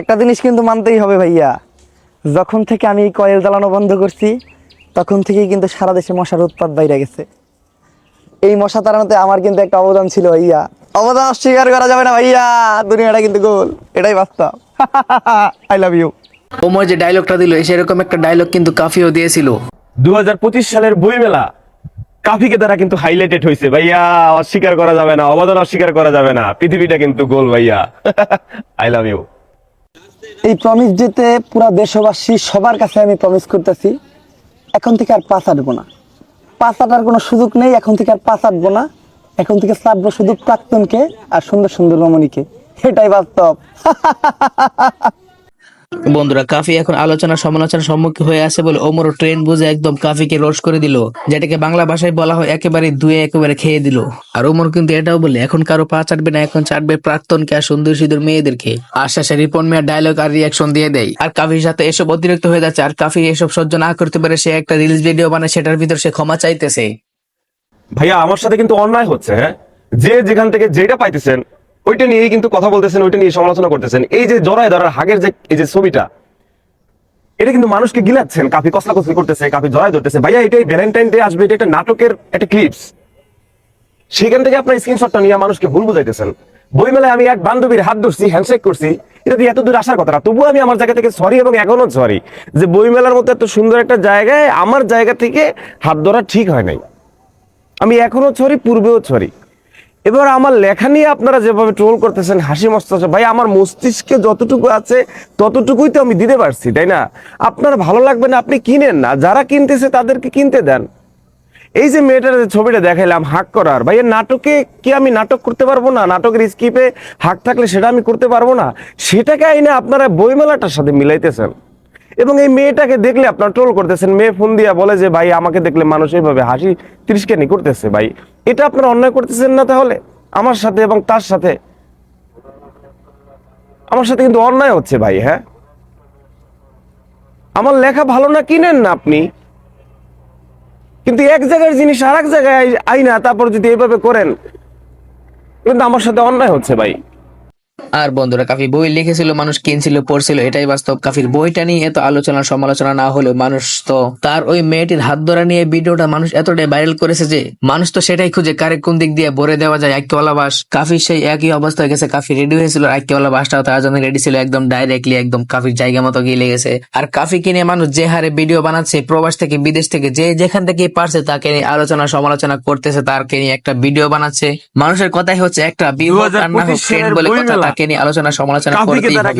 একটা জিনিস কিন্তু মানতেই হবে ভাইয়া। যখন থেকে আমি এই কয়েল জ্বালানো বন্ধ করছি তখন থেকেই কিন্তু সারা দেশে মশার উৎপাত বাইরে গেছে। এই মশা তাড়ানোতে আমার কিন্তু একটা অবদান ছিল ভাইয়া। অবদান অস্বীকার করা যাবে না ভাইয়া দুনিয়াটা কিন্তু গোল। এটাই বাস্তব। আই লাভ ইউ ওমর যে ডায়লগটা দিল সেরকম একটা ডায়লগ কিন্তু কাফিও দিয়েছিল। দু হাজার পঁচিশ সালের বইমেলা কাফিকে দ্বারা কিন্তু হাইলাইটেড হয়েছে ভাইয়া অস্বীকার করা যাবে না অবদান অস্বীকার করা যাবে না। পৃথিবীটা কিন্তু গোল ভাইয়া। আই লাভ ইউ এই প্রমিস ডেতে পুরা দেশবাসী সবার কাছে আমি প্রমিস করতেছি, এখন থেকে আর পাঁচ আটবো না। পাঁচ আটার কোনো সুযোগ নেই, এখন থেকে আর পাঁচ আটবো না। এখন থেকে চাটবো শুধু প্রাক্তনকে আর সুন্দর সুন্দর রমণীকে। এটাই বাস্তব। বন্ধুরা, কাফি এখন আলোচনা সমালোচনার সম্মুখীন হয়ে আছে বলে ওমর ট্রেন বুঝে একদম কাফিকে রোশ করে দিল, যেটাকে বাংলা ভাষায় বলা হয় একেবারে দুয়ে একেবারে খেয়ে দিল। আর ওমর কিন্তু এটাও বলে, এখন কারও পা চাটবে না, এখন চাটবে প্রাক্তনকে আর সুন্দর সুন্দর মেয়েদেরকে। আশ্বাসে রিপন মিয়া ডায়লগ আর রিয়াকশন দিয়ে দেয়। আর কাফির সাথে এসব অতিরিক্ত হয়ে যাচ্ছে, আর কাফি এসব সহ্য না করতে পারে সে একটা রিলস ভিডিও বানায়, সেটার ভিতর সে ক্ষমা চাইতেছে। ভাইয়া, আমার সাথে কিন্তু অন্যায় হচ্ছে হ্যাঁ? যে যেখান থেকে যেটা পাইতেছেন ওইটা নিয়েই কিন্তু কথা বলতেছেন, ওইটা নিয়ে সমালোচনা করতেছেন। এই যে জড়ায় ধরার হাগের যে এই যে ছবিটা, এটা কিন্তু মানুষকে গিলাচ্ছেন, কাফি কসলাকসলি করতেছে, কাফি জড়ায় ধরতেছে। ভাইয়া, এটাই ভ্যালেন্টাইন ডে আসবে, এটা একটা নাটকের একটা ক্লিপস সেখান থেকে আপনার স্ক্রিনশটটা নিয়ে মানুষকে ভুল বুঝাইতেছেন। বইমেলায় আমি এক বান্ধবীর হাত ধরছি হ্যান্ডশেক করছি। এটা দিয়ে এত দূর আসার কথা না, তবুও আমি আমার জায়গা থেকে সরি এবং এখনও সরি যে বইমেলার মতো এত সুন্দর একটা জায়গায় আমার জায়গা থেকে হাত ধরা ঠিক হয় নাই। আমি এখনও ছড়ি পূর্বেও ছড়ি এবার আমার লেখা নিয়ে আপনারা যেভাবে ট্রোল করতেছেন, হাসি মস্ত ভাই, আমার মস্তিষ্কে যতটুকু আছে, ততটুকুই তো আমি দিতে পারছি, তাই না? আপনার ভালো লাগবে না, আপনি কিনেন না। যারা কিনতেছে, তাদেরকে কিনতে দেন। এই যে মেয়েটার ছবিটা দেখাইলাম, হাক করার, ভাই নাটকে কি আমি নাটক করতে পারব না? নাটকের স্কিপে হাক থাকলে সেটা আমি করতে পারব না? সেটাকে আইনে আপনারা বইমেলাটার সাথে মিলাইতেছেন। এবং এই মেয়েটাকে দেখলে আপনার ট্রোল করতেছেন। মেয়ে ফোন দিয়া বলে যে, ভাই, আমাকে দেখলে মানুষ এইভাবে হাসি তিরিশকানি করতেছে, ভাই। এটা আপনারা অন্যায় করতেছেন না তাহলে? আমার সাথে এবং তার সাথে? আমার সাথে কিন্তু অন্যায় হচ্ছে ভাই হ্যাঁ? আমার লেখা ভালো না, কিনেন না আপনি। কিন্তু এক জায়গার জিনিস আর এক জায়গায় আই- না, তারপর যদি এভাবে করেন, কিন্তু আমার সাথে অন্যায় হচ্ছে ভাই। আর বন্ধুরা কাফি বই লিখেছিল মানুষ কিনছিল পড়ছিল এটাই বাস্তব। কাফির বইটা নিয়ে এত আলোচনা সমালোচনা না হলেও মানুষ তো তার ওই মেয়েটির হাত ধরা নিয়ে ভিডিওটা মানুষ এতটাই ভাইরাল করেছে যে মানুষ তো সেটাই খুঁজে কারে কোন দিক দিয়ে ভরে দেওয়া যায় আইকিওয়ালা বাস। কাফির সেই একই অবস্থা হয়ে গেছে কাফি রেডি হয়েছিল আইকিওয়ালা বাসটাও তার জন্য রেডি ছিল একদম ডাইরেক্টলি একদম কাফির জায়গা মতো গিয়ে লেগেছে। আর কাফি কিনে মানুষ যে হারে ভিডিও বানাচ্ছে প্রবাস থেকে বিদেশ থেকে যে যেখান থেকে পারছে তাকে নিয়ে আলোচনা সমালোচনা করতেছে তারকে নিয়ে একটা ভিডিও বানাচ্ছে। মানুষের কথাই হচ্ছে একটা বিহোগ আর না হোক 2025 ট্রেন্ড সালের বলে কথা। তাকে নিয়ে আলোচনা সমালোচনা করতেই হবে।